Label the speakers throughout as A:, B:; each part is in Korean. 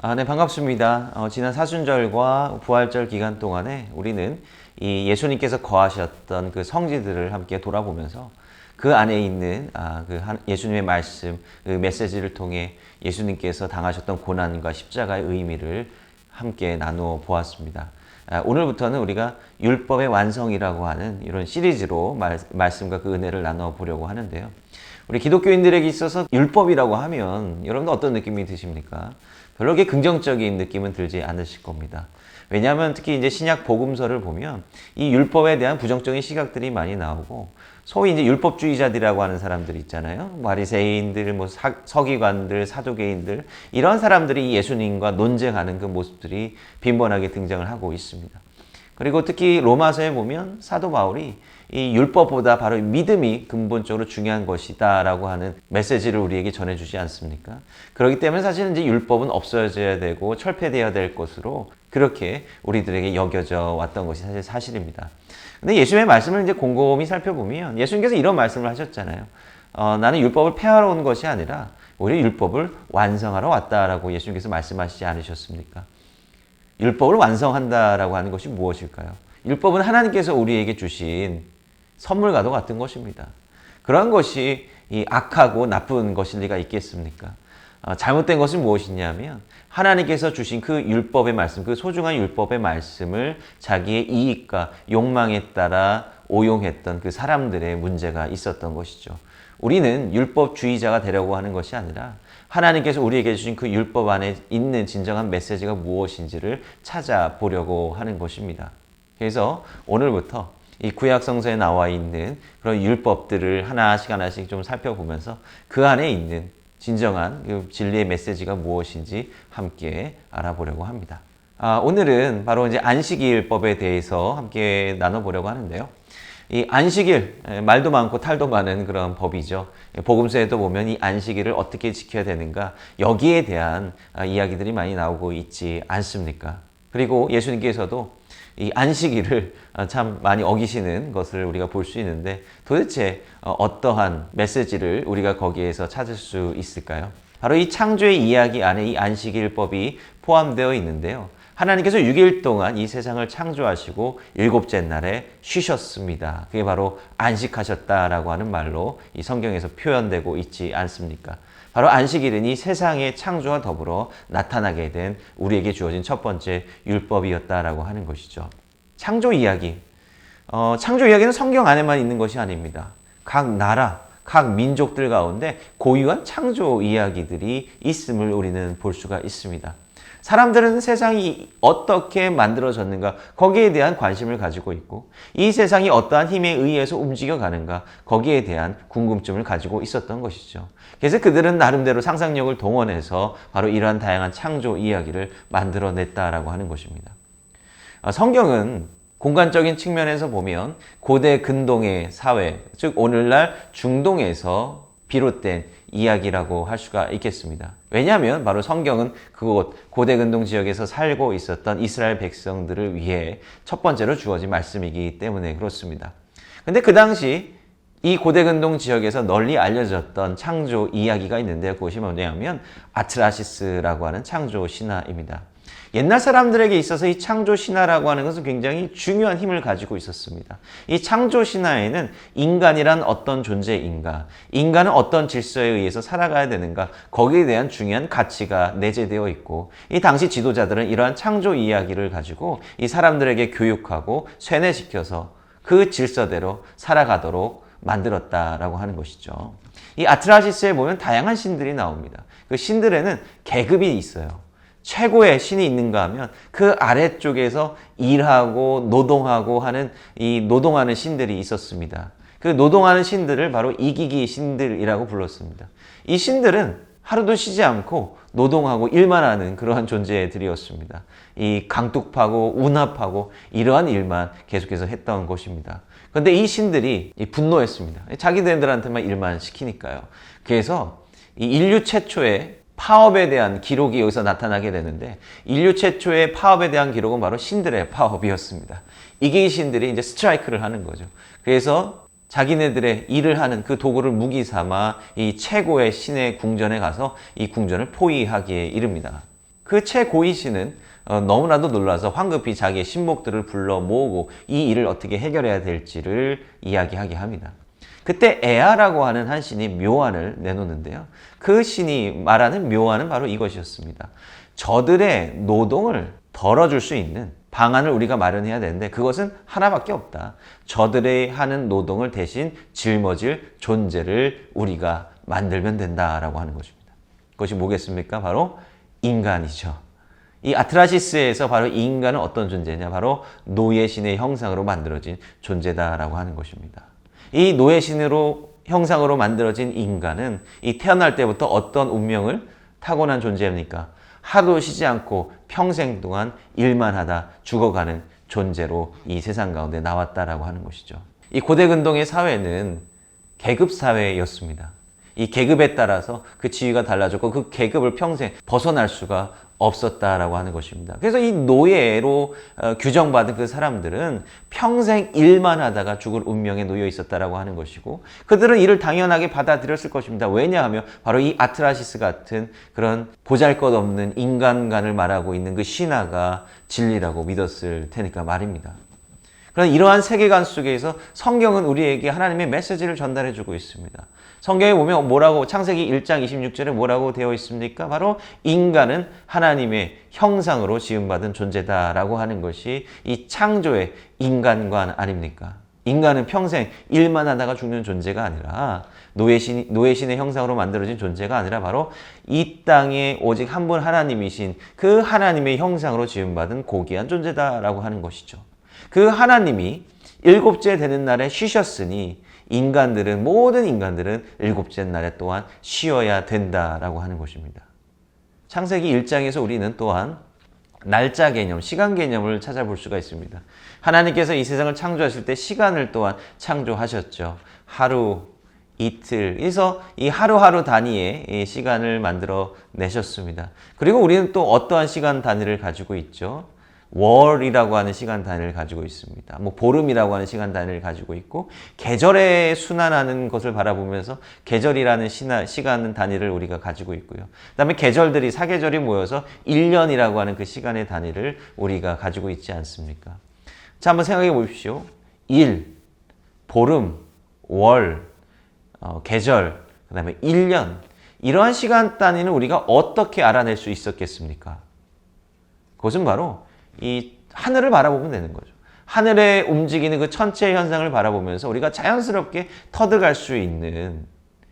A: 아, 네, 반갑습니다. 어, 지난 사순절과 부활절 기간 동안에 우리는 이 예수님께서 거하셨던 그 성지들을 함께 돌아보면서 그 안에 있는 아, 그 한- 예수님의 말씀, 그 메시지를 통해 예수님께서 당하셨던 고난과 십자가의 의미를 함께 나누어 보았습니다. 아, 오늘부터는 우리가 율법의 완성이라고 하는 이런 시리즈로 말, 말씀과 그 은혜를 나눠 보려고 하는데요. 우리 기독교인들에게 있어서 율법이라고 하면 여러분 어떤 느낌이 드십니까? 별로 그렇게 긍정적인 느낌은 들지 않으실 겁니다. 왜냐하면 특히 이제 신약 복음서를 보면 이 율법에 대한 부정적인 시각들이 많이 나오고 소위 이제 율법주의자들이라고 하는 사람들이 있잖아요. 바리새인들, 뭐 사- 서기관들, 사도계인들 이런 사람들이 이 예수님과 논쟁하는 그 모습들이 빈번하게 등장을 하고 있습니다. 그리고 특히 로마서에 보면 사도 바울이 이 율법보다 바로 믿음이 근본적으로 중요한 것이다라고 하는 메시지를 우리에게 전해주지 않습니까? 그렇기 때문에 사실은 이제 율법은 없어져야 되고 철폐되어야 될 것으로 그렇게 우리들에게 여겨져 왔던 것이 사실 사실입니다. 근데 예수님의 말씀을 이제 곰곰이 살펴보면 예수님께서 이런 말씀을 하셨잖아요. 어, 나는 율법을 폐하러 온 것이 아니라 오히려 율법을 완성하러 왔다라고 예수님께서 말씀하시지 않으셨습니까? 율법을 완성한다라고 하는 것이 무엇일까요? 율법은 하나님께서 우리에게 주신 선물과도 같은 것입니다. 그러한 것이 이 악하고 나쁜 것일 리가 있겠습니까? 어, 잘못된 것은 무엇이냐면 하나님께서 주신 그 율법의 말씀, 그 소중한 율법의 말씀을 자기의 이익과 욕망에 따라 오용했던 그 사람들의 문제가 있었던 것이죠. 우리는 율법주의자가 되려고 하는 것이 아니라 하나님께서 우리에게 주신 그 율법 안에 있는 진정한 메시지가 무엇인지를 찾아보려고 하는 것입니다. 그래서 오늘부터 이 구약 성서에 나와 있는 그런 율법들을 하나씩 하나씩 좀 살펴보면서 그 안에 있는 진정한 그 진리의 메시지가 무엇인지 함께 알아보려고 합니다. 아, 오늘은 바로 이제 안식일법에 대해서 함께 나눠보려고 하는데요. 이 안식일 에, 말도 많고 탈도 많은 그런 법이죠. 예, 복음서에도 보면 이 안식일을 어떻게 지켜야 되는가 여기에 대한 아, 이야기들이 많이 나오고 있지 않습니까? 그리고 예수님께서도 이 안식일을 아, 참 많이 어기시는 것을 우리가 볼 수 있는데 도대체 어, 어떠한 메시지를 우리가 거기에서 찾을 수 있을까요? 바로 이 창조의 이야기 안에 이 안식일법이 포함되어 있는데요. 하나님께서 6일 동안 이 세상을 창조하시고 일곱째 날에 쉬셨습니다. 그게 바로 안식하셨다라고 하는 말로 이 성경에서 표현되고 있지 않습니까? 바로 안식일은 이 세상의 창조와 더불어 나타나게 된 우리에게 주어진 첫 번째 율법이었다라고 하는 것이죠. 창조 이야기. 어, 창조 이야기는 성경 안에만 있는 것이 아닙니다. 각 나라, 각 민족들 가운데 고유한 창조 이야기들이 있음을 우리는 볼 수가 있습니다. 사람들은 세상이 어떻게 만들어졌는가 거기에 대한 관심을 가지고 있고 이 세상이 어떠한 힘에 의해서 움직여 가는가 거기에 대한 궁금증을 가지고 있었던 것이죠. 그래서 그들은 나름대로 상상력을 동원해서 바로 이러한 다양한 창조 이야기를 만들어냈다라고 하는 것입니다. 아, 성경은 공간적인 측면에서 보면 고대 근동의 사회, 즉 오늘날 중동에서 비롯된 이야기라고 할 수가 있겠습니다. 왜냐하면 바로 성경은 그곳 고대 근동 지역에서 살고 있었던 이스라엘 백성들을 위해 첫 번째로 주어진 말씀이기 때문에 그렇습니다. 근데 그 당시 이 고대 근동 지역에서 널리 알려졌던 창조 이야기가 있는데요. 그것이 뭐냐면 아트라시스라고 하는 창조 신화입니다. 옛날 사람들에게 있어서 이 창조 신화라고 하는 것은 굉장히 중요한 힘을 가지고 있었습니다. 이 창조 신화에는 인간이란 어떤 존재인가, 인간은 어떤 질서에 의해서 살아가야 되는가, 거기에 대한 중요한 가치가 내재되어 있고, 이 당시 지도자들은 이러한 창조 이야기를 가지고 이 사람들에게 교육하고 쇠뇌시켜서 그 질서대로 살아가도록 만들었다라고 하는 것이죠. 이 아트라시스에 보면 다양한 신들이 나옵니다. 그 신들에는 계급이 있어요. 최고의 신이 있는가 하면 그 아래쪽에서 일하고 노동하고 하는 이 노동하는 신들이 있었습니다. 그 노동하는 신들을 바로 이기기 신들이라고 불렀습니다. 이 신들은 하루도 쉬지 않고 노동하고 일만 하는 그러한 존재들이었습니다. 이 강둑파고 운합하고 이러한 일만 계속해서 했던 것입니다. 그런데 이 신들이 분노했습니다. 자기네들한테만 일만 시키니까요. 그래서 이 인류 최초의 파업에 대한 기록이 여기서 나타나게 되는데 인류 최초의 파업에 대한 기록은 바로 신들의 파업이었습니다. 이게 신들이 이제 스트라이크를 하는 거죠. 그래서 자기네들의 일을 하는 그 도구를 무기 삼아 이 최고의 신의 궁전에 가서 이 궁전을 포위하기에 이릅니다. 그 최고위 씨는 어, 너무나도 놀라서 황급히 자기의 신복들을 불러 모으고 이 일을 어떻게 해결해야 될지를 이야기하게 합니다. 그때 에아라고 하는 한 신이 묘안을 내놓는데요. 그 신이 말하는 묘안은 바로 이것이었습니다. 저들의 노동을 덜어줄 수 있는 방안을 우리가 마련해야 되는데 그것은 하나밖에 없다. 저들의 하는 노동을 대신 짊어질 존재를 우리가 만들면 된다라고 하는 것입니다. 그것이 뭐겠습니까? 바로 인간이죠. 이 아트라시스에서 바로 이 인간은 어떤 존재냐? 바로 노예 신의 형상으로 만들어진 존재다라고 하는 것입니다. 이 노예 신으로 형상으로 만들어진 인간은 이 태어날 때부터 어떤 운명을 타고난 존재입니까? 하루 쉬지 않고 평생 동안 일만 하다 죽어가는 존재로 이 세상 가운데 나왔다라고 하는 것이죠. 이 고대 근동의 사회는 계급 사회였습니다. 이 계급에 따라서 그 지위가 달라졌고 그 계급을 평생 벗어날 수가 없었다라고 하는 것입니다. 그래서 이 노예로 어, 규정받은 그 사람들은 평생 일만 하다가 죽을 운명에 놓여 있었다라고 하는 것이고 그들은 이를 당연하게 받아들였을 것입니다. 왜냐하면 바로 이 아트라시스 같은 그런 보잘것없는 인간관을 말하고 있는 그 신화가 진리라고 믿었을 테니까 말입니다. 그런 이러한 세계관 속에서 성경은 우리에게 하나님의 메시지를 전달해 주고 있습니다. 성경에 보면 뭐라고 창세기 1장 26절에 뭐라고 되어 있습니까? 바로 인간은 하나님의 형상으로 지음받은 존재다라고 하는 것이 이 창조의 인간관 아닙니까? 인간은 평생 일만 하다가 죽는 존재가 아니라 노예신, 노예신의 형상으로 만들어진 존재가 아니라 바로 이 땅에 오직 한 분 하나님이신 그 하나님의 형상으로 지음받은 고귀한 존재다라고 하는 것이죠. 그 하나님이 일곱째 되는 날에 쉬셨으니 인간들은 모든 인간들은 일곱째 날에 또한 쉬어야 된다라고 하는 것입니다. 창세기 1장에서 우리는 또한 날짜 개념, 시간 개념을 찾아볼 수가 있습니다. 하나님께서 이 세상을 창조하실 때 시간을 또한 창조하셨죠. 하루, 이틀. 그래서 이 하루하루 단위의 이 시간을 만들어 내셨습니다. 그리고 우리는 또 어떠한 시간 단위를 가지고 있죠? 월이라고 하는 시간 단위를 가지고 있습니다. 뭐 보름이라고 하는 시간 단위를 가지고 있고 계절에 순환하는 것을 바라보면서 계절이라는 시나, 시간 단위를 우리가 가지고 있고요. 그다음에 계절들이 사계절이 모여서 1년이라고 하는 그 시간의 단위를 우리가 가지고 있지 않습니까? 자, 한번 생각해 보십시오. 일, 보름, 월, 어, 계절, 그다음에 1년 이러한 시간 단위는 우리가 어떻게 알아낼 수 있었겠습니까? 그것은 바로 이 하늘을 바라보면 되는 거죠. 하늘에 움직이는 그 천체 현상을 바라보면서 우리가 자연스럽게 터득할 수 있는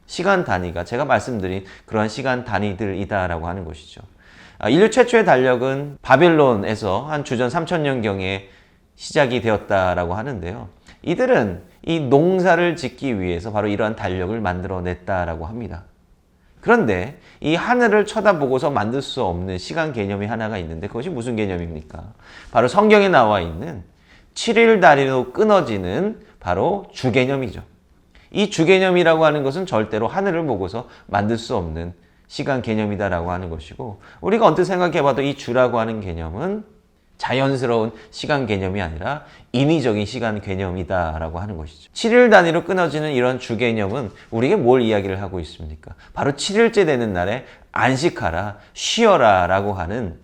A: 시간 단위가 제가 말씀드린 그러한 시간 단위들이다라고 하는 것이죠. 아, 인류 최초의 달력은 바벨론에서 한 주전 3000년경에 시작이 되었다라고 하는데요. 이들은 이 농사를 짓기 위해서 바로 이러한 달력을 만들어냈다라고 합니다. 그런데 이 하늘을 쳐다보고서 만들 수 없는 시간 개념이 하나가 있는데 그것이 무슨 개념입니까? 바로 성경에 나와 있는 7일 다리로 끊어지는 바로 주 개념이죠. 이 주 개념이라고 하는 것은 절대로 하늘을 보고서 만들 수 없는 시간 개념이다라고 하는 것이고 우리가 언뜻 생각해 봐도 이 주라고 하는 개념은 자연스러운 시간 개념이 아니라 인위적인 시간 개념이다라고 하는 것이죠. 7일 단위로 끊어지는 이런 주 개념은 우리에게 뭘 이야기를 하고 있습니까? 바로 7일째 되는 날에 안식하라, 쉬어라 라고 하는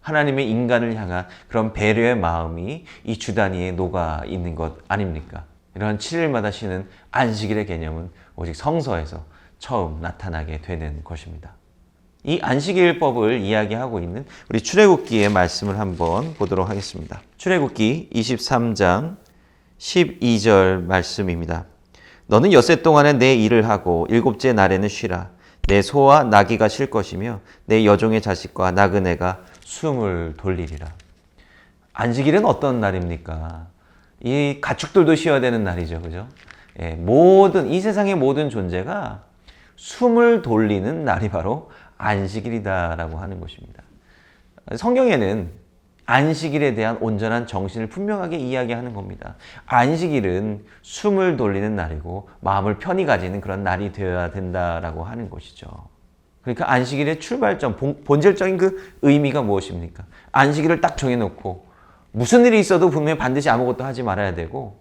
A: 하나님의 인간을 향한 그런 배려의 마음이 이 주 단위에 녹아 있는 것 아닙니까? 이런 7일마다 쉬는 안식일의 개념은 오직 성서에서 처음 나타나게 되는 것입니다. 이 안식일법을 이야기하고 있는 우리 출애굽기의 말씀을 한번 보도록 하겠습니다. 출애굽기 23장 12절 말씀입니다. 너는 엿새 동안에 내 일을 하고 일곱째 날에는 쉬라. 내 소와 나귀가 쉴 것이며 내 여종의 자식과 나그네가 숨을 돌리리라. 안식일은 어떤 날입니까? 이 가축들도 쉬어야 되는 날이죠. 그죠? 예, 모든, 이 세상의 모든 존재가 숨을 돌리는 날이 바로 안식일이다라고 하는 것입니다. 성경에는 안식일에 대한 온전한 정신을 분명하게 이야기하는 겁니다. 안식일은 숨을 돌리는 날이고 마음을 편히 가지는 그런 날이 되어야 된다라고 하는 것이죠. 그러니까 안식일의 출발점, 본질적인 그 의미가 무엇입니까? 안식일을 딱 정해놓고 무슨 일이 있어도 분명히 반드시 아무것도 하지 말아야 되고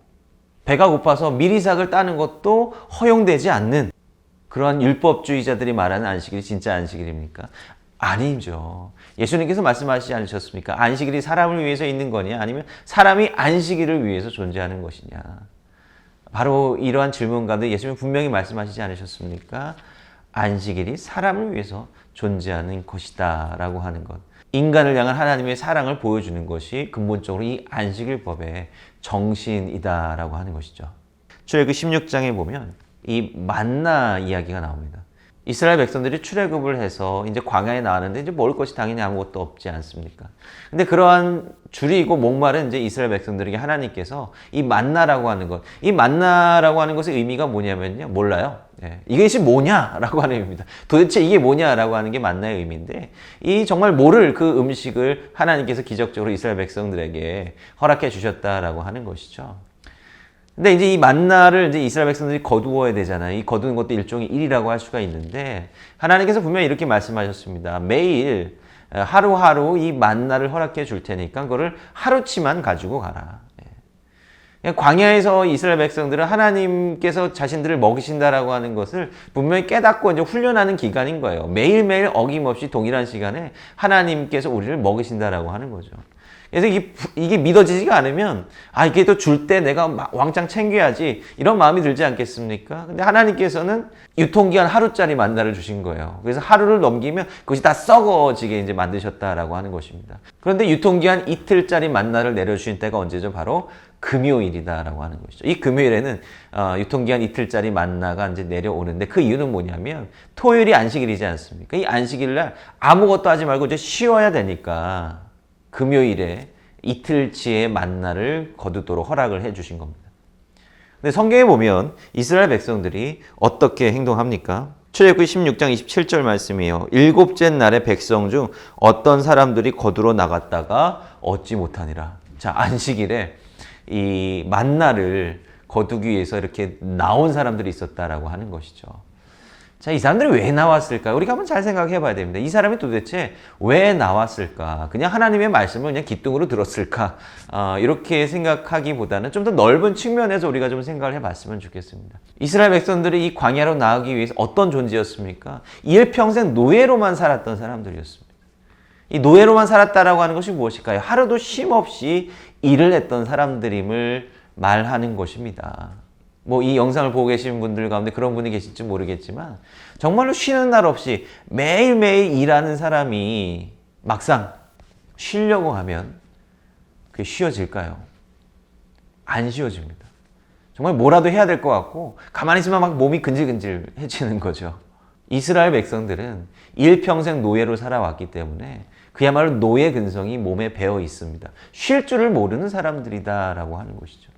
A: 배가 고파서 미리삭을 따는 것도 허용되지 않는 그러한 율법주의자들이 말하는 안식일이 진짜 안식일입니까? 아니죠. 예수님께서 말씀하시지 않으셨습니까? 안식일이 사람을 위해서 있는 거냐? 아니면 사람이 안식일을 위해서 존재하는 것이냐? 바로 이러한 질문 가운데 예수님이 분명히 말씀하시지 않으셨습니까? 안식일이 사람을 위해서 존재하는 것이다 라고 하는 것. 인간을 향한 하나님의 사랑을 보여주는 것이 근본적으로 이 안식일 법의 정신이다 라고 하는 것이죠. 출애굽 16장에 보면 이 만나 이야기가 나옵니다. 이스라엘 백성들이 출애굽을 해서 이제 광야에 나왔는데 이제 먹을 것이 당연히 아무것도 없지 않습니까? 근데 그러한 줄이고 목마른 이제 이스라엘 백성들에게 하나님께서 이 만나라고 하는 것, 이 만나라고 하는 것의 의미가 뭐냐면요, 몰라요. 예, 이것이 뭐냐라고 하는 의미입니다. 도대체 이게 뭐냐라고 하는 게 만나의 의미인데, 이 정말 모를 그 음식을 하나님께서 기적적으로 이스라엘 백성들에게 허락해 주셨다라고 하는 것이죠. 근데 이제 이 만나를 이제 이스라엘 백성들이 거두어야 되잖아요. 이 거두는 것도 일종의 일이라고 할 수가 있는데 하나님께서 분명히 이렇게 말씀하셨습니다. 매일 하루하루 이 만나를 허락해 줄 테니까 그거를 하루치만 가지고 가라. 예. 광야에서 이스라엘 백성들은 하나님께서 자신들을 먹이신다라고 하는 것을 분명히 깨닫고 이제 훈련하는 기간인 거예요. 매일매일 어김없이 동일한 시간에 하나님께서 우리를 먹이신다라고 하는 거죠. 그래서 이게, 이게 믿어지지가 않으면, 아, 이게 또 줄 때 내가 왕창 챙겨야지. 이런 마음이 들지 않겠습니까? 근데 하나님께서는 유통기한 하루짜리 만나를 주신 거예요. 그래서 하루를 넘기면 그것이 다 썩어지게 이제 만드셨다라고 하는 것입니다. 그런데 유통기한 이틀짜리 만나를 내려주신 때가 언제죠? 바로 금요일이다라고 하는 것이죠. 이 금요일에는 어, 유통기한 이틀짜리 만나가 이제 내려오는데 그 이유는 뭐냐면 토요일이 안식일이지 않습니까? 이 안식일날 아무것도 하지 말고 이제 쉬어야 되니까 금요일에 이틀치의 만나를 거두도록 허락을 해 주신 겁니다. 근데 성경에 보면 이스라엘 백성들이 어떻게 행동합니까? 출애굽기 16장 27절 말씀이에요. 일곱째 날의 백성 중 어떤 사람들이 거두러 나갔다가 얻지 못하니라. 자, 안식일에 이 만나를 거두기 위해서 이렇게 나온 사람들이 있었다라고 하는 것이죠. 자, 이 사람들이 왜 나왔을까? 우리가 한번 잘 생각해 봐야 됩니다. 이 사람이 도대체 왜 나왔을까? 그냥 하나님의 말씀을 그냥 기뚱으로 들었을까? 어, 이렇게 생각하기보다는 좀 더 넓은 측면에서 우리가 좀 생각을 해 봤으면 좋겠습니다. 이스라엘 백성들이 이 광야로 나가기 위해서 어떤 존재였습니까? 일평생 노예로만 살았던 사람들이었습니다. 이 노예로만 살았다라고 하는 것이 무엇일까요? 하루도 쉼 없이 일을 했던 사람들임을 말하는 것입니다. 뭐 이 영상을 보고 계신 분들 가운데 그런 분이 계실지 모르겠지만 정말로 쉬는 날 없이 매일매일 일하는 사람이 막상 쉬려고 하면 그게 쉬어질까요? 안 쉬어집니다. 정말 뭐라도 해야 될 것 같고 가만히 있으면 막 몸이 근질근질해지는 거죠. 이스라엘 백성들은 일평생 노예로 살아왔기 때문에 그야말로 노예 근성이 몸에 배어 있습니다. 쉴 줄을 모르는 사람들이다라고 하는 것이죠.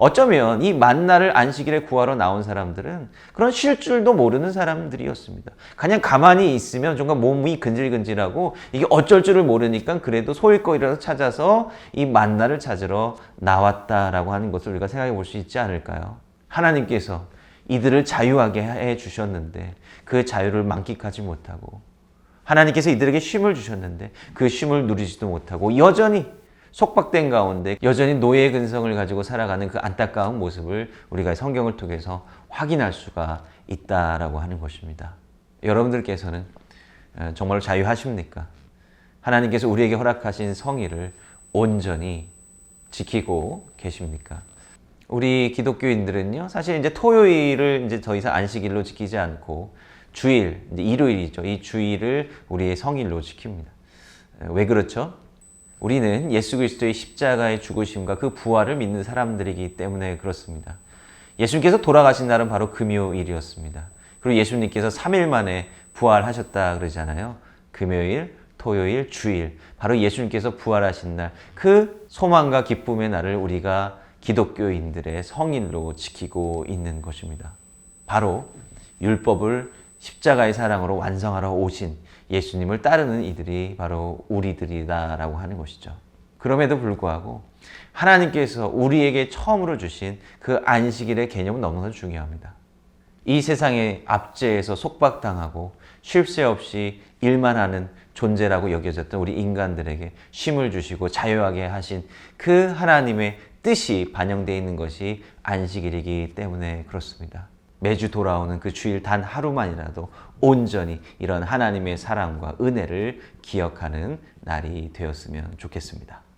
A: 어쩌면 이 만나를 안식일에 구하러 나온 사람들은 그런 쉴 줄도 모르는 사람들이었습니다. 그냥 가만히 있으면 정말 몸이 근질근질하고 이게 어쩔 줄을 모르니까 그래도 소일 거리라도 찾아서 이 만나를 찾으러 나왔다라고 하는 것을 우리가 생각해 볼 수 있지 않을까요? 하나님께서 이들을 자유하게 해 주셨는데 그 자유를 만끽하지 못하고 하나님께서 이들에게 쉼을 주셨는데 그 쉼을 누리지도 못하고 여전히 속박된 가운데 여전히 노예의 근성을 가지고 살아가는 그 안타까운 모습을 우리가 성경을 통해서 확인할 수가 있다라고 하는 것입니다. 여러분들께서는 어, 정말로 자유하십니까? 하나님께서 우리에게 허락하신 성의를 온전히 지키고 계십니까? 우리 기독교인들은요, 사실 이제 토요일을 이제 더 이상 안식일로 지키지 않고 주일, 일요일이죠. 이 주일을 우리의 성일로 지킵니다. 왜 그렇죠? 우리는 예수 그리스도의 십자가의 죽으심과 그 부활을 믿는 사람들이기 때문에 그렇습니다. 예수님께서 돌아가신 날은 바로 금요일이었습니다. 그리고 예수님께서 3일 만에 부활하셨다 그러잖아요. 금요일, 토요일, 주일. 바로 예수님께서 부활하신 날, 그 소망과 기쁨의 날을 우리가 기독교인들의 성일로 지키고 있는 것입니다. 바로 율법을 십자가의 사랑으로 완성하러 오신 예수님을 따르는 이들이 바로 우리들이다라고 하는 것이죠. 그럼에도 불구하고 하나님께서 우리에게 처음으로 주신 그 안식일의 개념은 너무나 중요합니다. 이 세상의 압제에서 속박당하고 쉴 새 없이 일만 하는 존재라고 여겨졌던 우리 인간들에게 쉼을 주시고 자유하게 하신 그 하나님의 뜻이 반영되어 있는 것이 안식일이기 때문에 그렇습니다. 매주 돌아오는 그 주일 단 하루만이라도 온전히 이런 하나님의 사랑과 은혜를 기억하는 날이 되었으면 좋겠습니다.